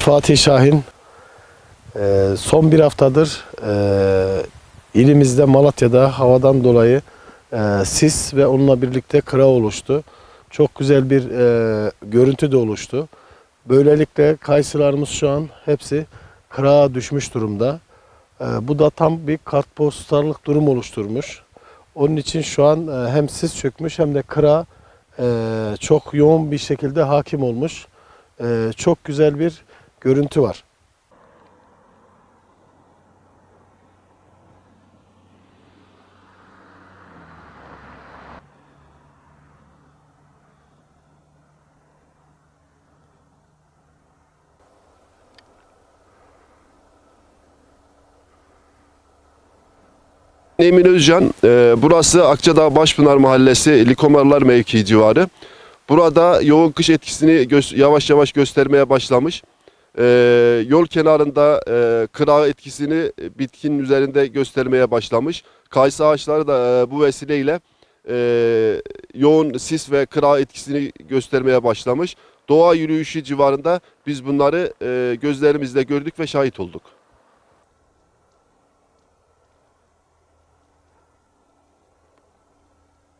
Fatih Şahin e, son bir haftadır e, ilimizde Malatya'da havadan dolayı e, sis ve onunla birlikte kıra oluştu. Çok güzel bir görüntü de oluştu. Böylelikle kayısılarımız şu an hepsi kırağa düşmüş durumda. Bu da tam bir kartpostallık durum oluşturmuş. Onun için şu an hem sis çökmüş hem de kıra çok yoğun bir şekilde hakim olmuş. Çok güzel bir görüntü var. Emin Özcan, e, burası Akçadağ Başpınar Mahallesi Likomarlar mevkii civarı. Burada yoğun kış etkisini yavaş yavaş göstermeye başlamış. E, yol kenarında e, kıra etkisini bitkinin üzerinde göstermeye başlamış. Kayısı ağaçları da e, bu vesileyle e, yoğun sis ve kıra etkisini göstermeye başlamış. Doğa yürüyüşü civarında biz bunları e, gözlerimizle gördük ve şahit olduk.